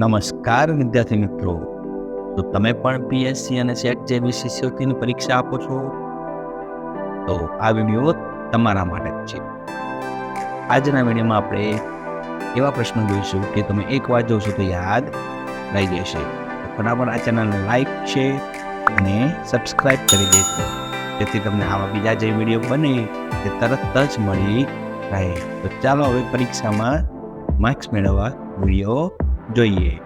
નમસ્કાર વિદ્યાર્થી મિત્રો. તો તમે પણ પીએસસી અને સેટ જેવી શિષ્યવૃત્તિની પરીક્ષા આપો છો, તો આ વીડિયો તમારા માટે છે. આજના વિડીયોમાં આપણે એવા પ્રશ્નો જોઈશું કે તમે એકવાર જોશો તો યાદ રહી જશે. ફટાફટ આ ચેનલને લાઈક છે અને સબસ્ક્રાઈબ કરી દેજો. જેથી તમને આવા બીજા જે વીડિયો બને તે તરત જ મળી રહે. તો ચાલો હવે પરીક્ષામાં માર્ક્સ મેળવવા વીડિયો જોઈએ.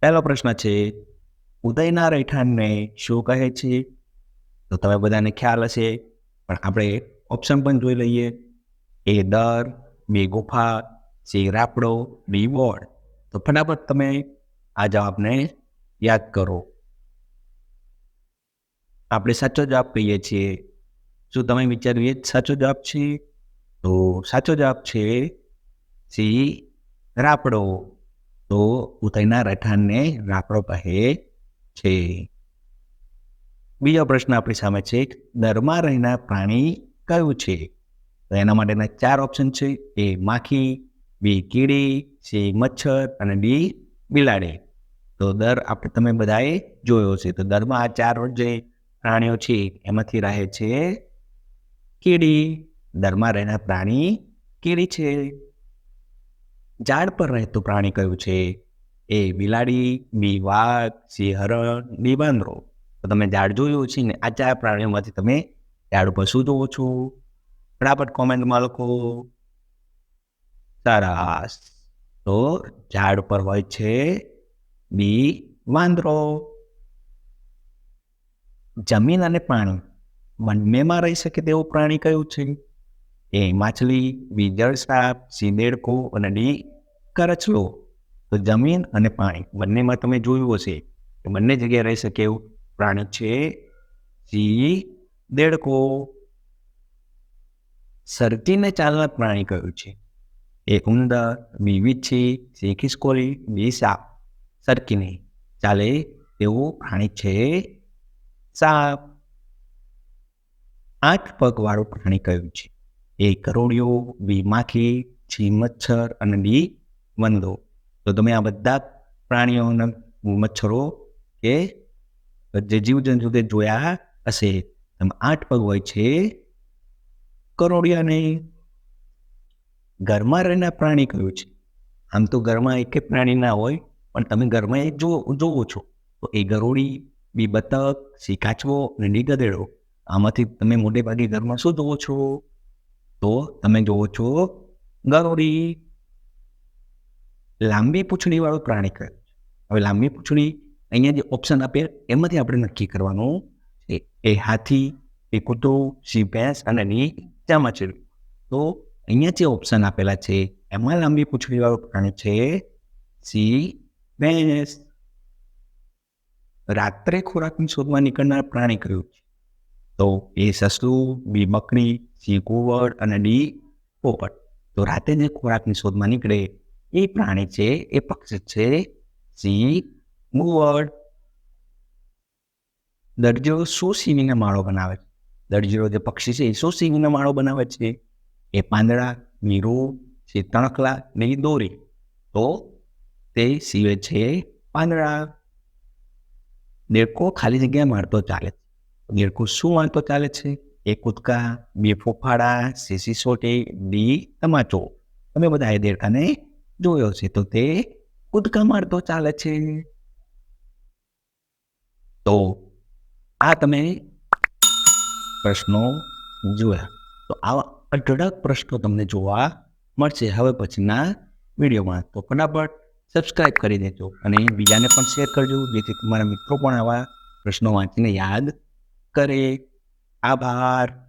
પહેલો પ્રશ્ન છે, ઉદયના રહેઠાણને શું કહે છે? તો તમે બધાને ખ્યાલ હશે, પણ આપણે ઓપ્શન પણ જોઈ લઈએ. એ દર, બે ગુફા સી રાપડો બી બોર્ડ તો ફટાફટ તમે આ જવાબને યાદ કરો. આપણે સાચો જવાબ કહીએ છીએ. શું તમે વિચાર્યું સાચો જવાબ છે? તો સાચો જવાબ છે સી રાપડો. તો ઉદયના રહેઠાણને રાપડો કહે છે. બીજો પ્રશ્ન આપણી સામે છે દરમાં રહેનાર પ્રાણી કયું છે? તો એના માટેના ચાર ઓપ્શન છે. એ માખી, બી કીડી, સી મચ્છર અને ડી બિલાડી. તો દર આપણે તમે બધાએ જોયો છે. તો દરમાં આ ચાર જે પ્રાણીઓ છે, એમાંથી રહે છે કીડી. દરમાં રહેનાર પ્રાણી કીડી છે. ઝાડ પર રહેતું પ્રાણી કયું છે? એ બિલાડી, બી વાઘ, સી હરણ, બી વાંદરો. તો તમે ઝાડ જોયું છે ને, આ ચાર પ્રાણીઓમાંથી તમે ઝાડ ઉપર શું જોવો છો? ફટાફટ કોમેન્ટમાં લખો. સરસ. તો ઝાડ પર હોય છે બી વાંદરો. જમીન અને પાણી બંનેમાં રહી શકે તેવું પ્રાણી કયું છે? એ માછલી, બીજળ સાપ સી દેડકો અને ડી કરચલો તો જમીન અને પાણી, બંનેમાં તમે જોયું હશે. કે બંને જગ્યાએ રહી શકે એવું. પ્રાણી છે સી દેડકો સરતીને ચાલનાર પ્રાણી કયું છે? એ ઉંદર બી વીછી સી ખિસકોલી બી સાપ. સરકીને ચાલે તેવું પ્રાણી છે સાપ. આઠ પગવાળું પ્રાણી કયું છે? એ કરોડિયો બી માખી, છી મચ્છર અને ડી વંદો. તો તમે આ બધા પ્રાણીઓના મચ્છરો કે જે જીવજંતુ તે જોયા હશે, તમે આઠ પગ હોય છે. કરોડિયાને ઘરમાં રહેનાર પ્રાણી કયું છે? આમ તો ઘરમાં એક પ્રાણી ના હોય, પણ તમે ઘરમાં એક જો, જોવો છો. તો એ ગરોળી, બી બતક સી કાચવો અને ડી ગધેડો. આમાંથી તમે મોટે ભાગે ઘરમાં શું જોવો છો? તો તમે જોવો છો ગરોળી લાંબી પૂંછડીવાળું પ્રાણી કયું હવે લાંબી પૂંછડી અહીંયા જે ઓપ્શન આપે એમાંથી આપણે નક્કી કરવાનું છે એ હાથી એ કૂતરું સી ભેંસ અને ની ચામાચીડું તો અહીંયા જે ઓપ્શન આપેલા છે એમાં લાંબી પૂંછડીવાળું પ્રાણી છે સી ભેંસ રાત્રે ખોરાકની શોધમાં નીકળનાર પ્રાણી કયું છે તો એ સસલું, બી મકડી સી કુવડ અને ડી પોપટ. તો રાતે જે ખોરાકની શોધમાં નીકળે, એ પ્રાણી છે, એ પક્ષી છે સી ગુવડ દરજીરો શું સીવીને માળો બનાવે? છે દરજીરો જે પક્ષી છે, એ શું સીવીને માળો બનાવે છે? એ પાંદડા, મીરું, છે તણકલા ને દોરી. તો તે સીવે છે, પાંદડા. દેડકો ખાલી જગ્યાએ મારતો ચાલે છે. દેડકો શું વાંધો ચાલે છે એ કૂદકા બે ફોફાડા સીસી સોટી ડી તમાચો તમે બધા એ દેડકાને જોયો છે તો તે કૂદકા મારતો ચાલે છે તો આ તમે પ્રશ્નો જોયા તો આવા અઢળક પ્રશ્નો તમને જોવા મળશે હવે પછીના વિડીયોમાં તો ફટાફટ સબસ્ક્રાઈબ કરી દેજો અને બીજાને પણ શેર કરજો જેથી તમારા મિત્રો પણ આવા પ્રશ્નો વાંચીને યાદ કરે. આભાર.